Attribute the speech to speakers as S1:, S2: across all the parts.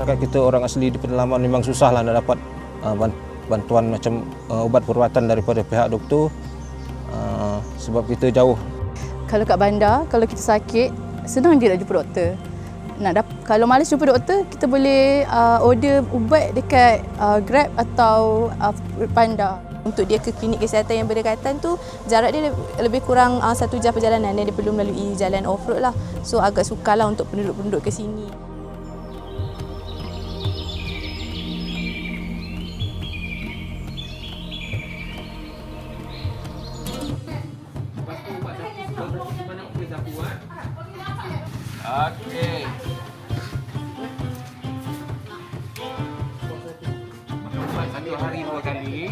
S1: masyarakat kita orang asli di pedalaman memang susah lah nak dapat uh, bantuan macam uh, ubat perubatan daripada pihak doktor uh, sebab kita jauh.
S2: Kalau kat bandar, kalau kita sakit, senang je nak jumpa doktor. Nak dap- kalau malas jumpa doktor, kita boleh uh, order ubat dekat uh, Grab atau uh, bandar. Untuk dia ke klinik kesihatan yang berdekatan tu, jarak dia lebih kurang uh, satu jam perjalanan dan dia perlu melalui jalan off-road lah. So agak sukar lah untuk penduduk-penduduk ke sini.
S3: Okey. Satu hari dua kali.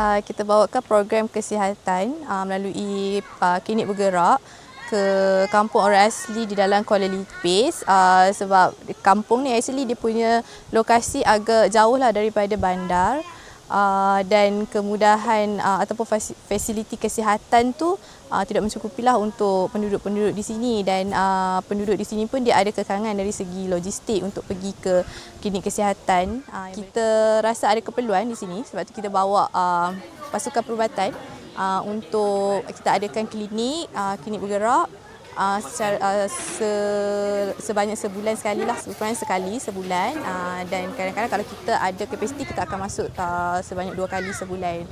S2: Uh, kita bawakan program kesihatan uh, melalui uh, klinik bergerak ke kampung orang asli di dalam Kuala Lipis. Uh, sebab kampung ni actually dia punya lokasi agak jauh lah daripada bandar. Uh, dan kemudahan uh, ataupun fasi- fasiliti kesihatan tu uh, tidak mencukupi lah untuk penduduk-penduduk di sini. Dan uh, penduduk di sini pun dia ada kekangan dari segi logistik untuk pergi ke klinik kesihatan. Uh, kita rasa ada keperluan di sini sebab tu kita bawa uh, pasukan perubatan uh, untuk kita adakan klinik, uh, klinik bergerak uh, secara, uh, se, sebanyak sebulan sekali lah, sebulan sekali sebulan uh, dan kadang-kadang kalau kita ada kapasiti kita akan masuk uh, sebanyak dua kali sebulan.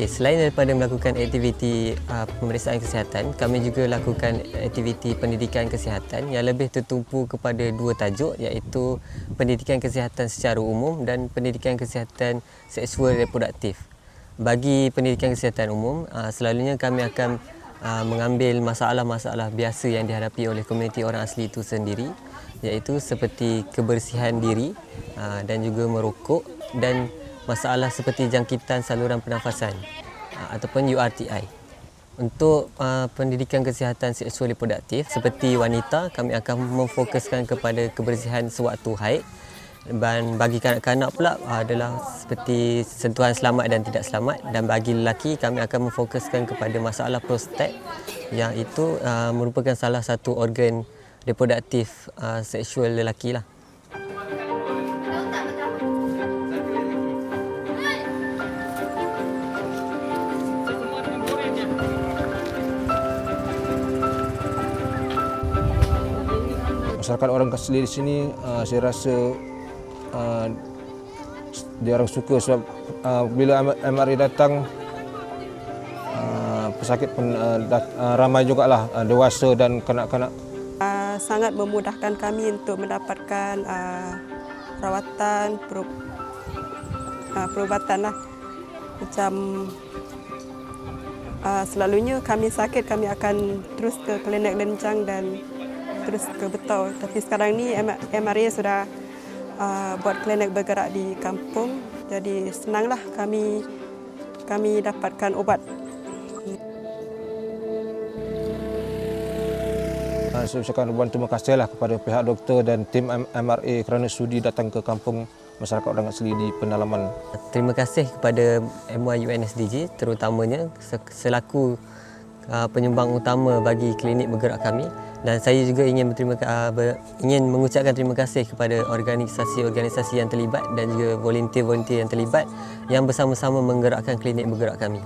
S4: Okey, selain daripada melakukan aktiviti uh, pemeriksaan kesihatan, kami juga lakukan aktiviti pendidikan kesihatan yang lebih tertumpu kepada dua tajuk iaitu pendidikan kesihatan secara umum dan pendidikan kesihatan seksual reproduktif. Bagi pendidikan kesihatan umum, uh, selalunya kami akan uh, mengambil masalah-masalah biasa yang dihadapi oleh komuniti orang asli itu sendiri iaitu seperti kebersihan diri uh, dan juga merokok dan masalah seperti jangkitan saluran pernafasan uh, ataupun URTI. Untuk uh, pendidikan kesihatan seksual reproduktif seperti wanita kami akan memfokuskan kepada kebersihan sewaktu haid dan bagi kanak-kanak pula uh, adalah seperti sentuhan selamat dan tidak selamat dan bagi lelaki kami akan memfokuskan kepada masalah prostat yang itu uh, merupakan salah satu organ reproduktif uh, seksual lelaki lah.
S1: Masyarakat orang asli di sini uh, saya rasa uh, dia orang suka sebab uh, bila MRI datang uh, pesakit pun uh, dat, uh, ramai jugalah uh, dewasa dan kanak-kanak.
S5: Uh, sangat memudahkan kami untuk mendapatkan uh, rawatan per, uh, perubatan lah. Macam uh, selalunya kami sakit kami akan terus ke klinik lencang dan terus ke Betau tapi sekarang ni MRA sudah uh, buat klinik bergerak di kampung. Jadi senanglah kami kami dapatkan ubat.
S1: Uh, saya ucapkan ribuan terima kasih lah kepada pihak doktor dan tim MRA kerana sudi datang ke kampung masyarakat orang asli di pendalaman.
S4: Terima kasih kepada MY UNSDG terutamanya selaku uh, penyumbang utama bagi klinik bergerak kami dan saya juga ingin berterima uh, ber, ingin mengucapkan terima kasih kepada organisasi-organisasi yang terlibat dan juga volunteer-volunteer yang terlibat yang bersama-sama menggerakkan klinik bergerak kami.